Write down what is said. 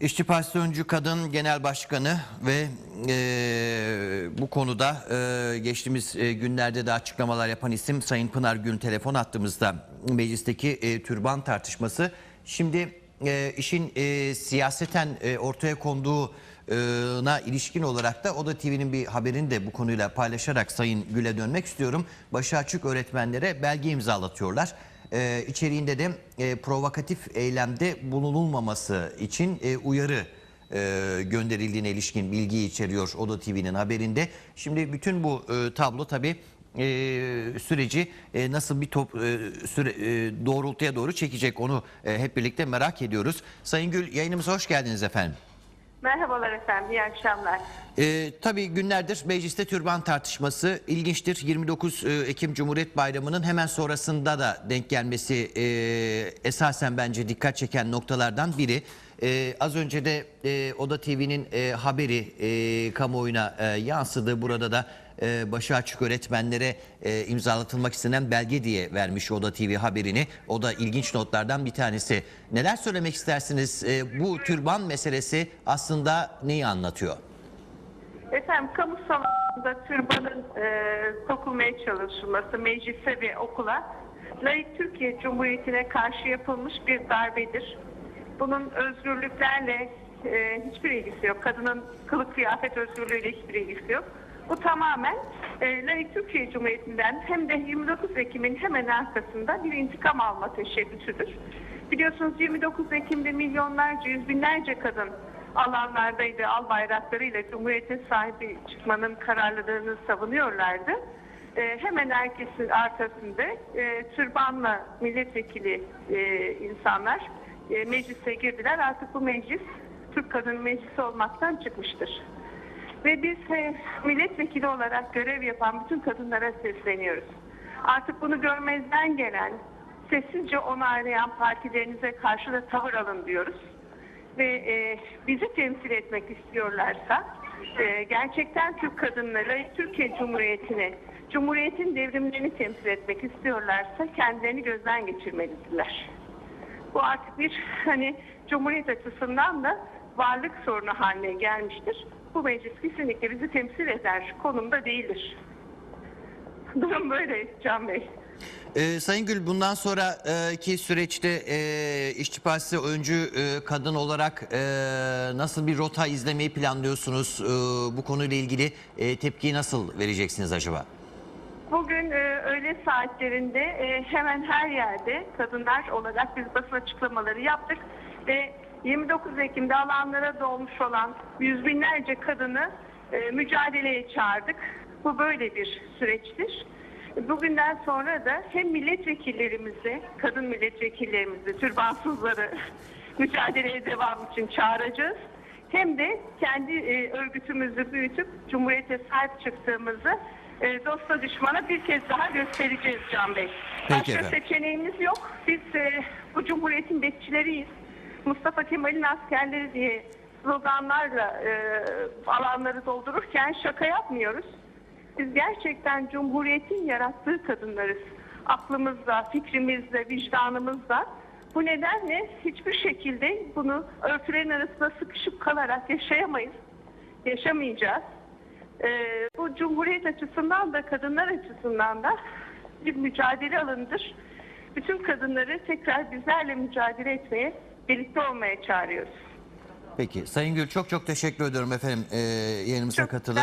İşçi Partisi Öncü Kadın Genel Başkanı ve e, bu konuda e, geçtiğimiz e, günlerde de açıklamalar yapan isim Sayın Pınar Gül telefon attığımızda meclisteki e, türban tartışması. Şimdi e, işin e, siyaseten e, ortaya konduğuna ilişkin olarak da Oda TV'nin bir haberini de bu konuyla paylaşarak Sayın Gül'e dönmek istiyorum. Başı açık öğretmenlere belge imzalatıyorlar. Ee, içeriğinde de e, provokatif eylemde bulunulmaması için e, uyarı e, gönderildiğine ilişkin bilgi içeriyor Oda TV'nin haberinde. Şimdi bütün bu e, tablo tabii e, süreci e, nasıl bir top, e, süre, e, doğrultuya doğru çekecek onu e, hep birlikte merak ediyoruz. Sayın Gül yayınımıza hoş geldiniz efendim. Merhabalar efendim, iyi akşamlar. Ee, tabii günlerdir mecliste türban tartışması ilginçtir. 29 e, Ekim Cumhuriyet Bayramı'nın hemen sonrasında da denk gelmesi e, esasen bence dikkat çeken noktalardan biri. E, az önce de e, Oda TV'nin e, haberi e, kamuoyuna e, yansıdı. Burada da e, başı açık öğretmenlere e, imzalatılmak istenen belge diye vermiş Oda TV haberini. O da ilginç notlardan bir tanesi. Neler söylemek istersiniz? E, bu türban meselesi aslında neyi anlatıyor? Efendim, kamu salonunda türbanın e, sokulmaya çalışılması meclise ve okula layık Türkiye Cumhuriyeti'ne karşı yapılmış bir darbedir. Bunun özgürlüklerle e, hiçbir ilgisi yok. Kadının kılık kıyafet özgürlüğüyle hiçbir ilgisi yok. Bu tamamen e, layık Türkiye Cumhuriyeti'nden hem de 29 Ekim'in hemen arkasında bir intikam alma teşebbüsüdür. Biliyorsunuz 29 Ekim'de milyonlarca, yüz binlerce kadın alanlardaydı, al bayraklarıyla Cumhuriyet'e sahibi çıkmanın kararlılığını savunuyorlardı. E, hemen herkesin arkasında e, türbanla milletvekili e, insanlar e, meclise girdiler. Artık bu meclis Türk Kadın Meclisi olmaktan çıkmıştır. Ve biz e, milletvekili olarak görev yapan bütün kadınlara sesleniyoruz. Artık bunu görmezden gelen, sessizce onaylayan partilerinize karşı da tavır alın diyoruz. Ve e, bizi temsil etmek istiyorlarsa, e, gerçekten Türk kadınları, Türkiye Cumhuriyeti'ni, Cumhuriyet'in devrimlerini temsil etmek istiyorlarsa kendilerini gözden geçirmelidirler. Bu artık bir hani Cumhuriyet açısından da varlık sorunu haline gelmiştir. Bu meclis kesinlikle bizi temsil eder konumda değildir. Durum böyle Can Bey. Ee, Sayın Gül bundan sonraki süreçte e, İşçi Partisi öncü e, kadın olarak e, nasıl bir rota izlemeyi planlıyorsunuz? E, bu konuyla ilgili e, tepkiyi nasıl vereceksiniz acaba? Bugün e, öğle saatlerinde e, hemen her yerde kadınlar olarak biz basın açıklamaları yaptık ve 29 Ekim'de alanlara dolmuş olan yüz binlerce kadını e, mücadeleye çağırdık. Bu böyle bir süreçtir. Bugünden sonra da hem milletvekillerimizi, kadın milletvekillerimizi, türbansızları mücadeleye devam için çağıracağız. Hem de kendi e, örgütümüzü büyütüp Cumhuriyete sahip çıktığımızı e, dosta düşmana bir kez daha göstereceğiz Can Bey. Peki Başka efendim. seçeneğimiz yok. Biz e, bu Cumhuriyet'in bekçileriyiz. Mustafa Kemal'in askerleri diye sloganlarla e, alanları doldururken şaka yapmıyoruz. Biz gerçekten Cumhuriyet'in yarattığı kadınlarız. Aklımızla, fikrimizle, vicdanımızla. Bu nedenle hiçbir şekilde bunu örtülerin arasında sıkışıp kalarak yaşayamayız. Yaşamayacağız. Ee, bu Cumhuriyet açısından da kadınlar açısından da bir mücadele alanıdır. Bütün kadınları tekrar bizlerle mücadele etmeye, birlikte olmaya çağırıyoruz. Peki Sayın Gül çok çok teşekkür ediyorum efendim e, yayınımıza katıldığınız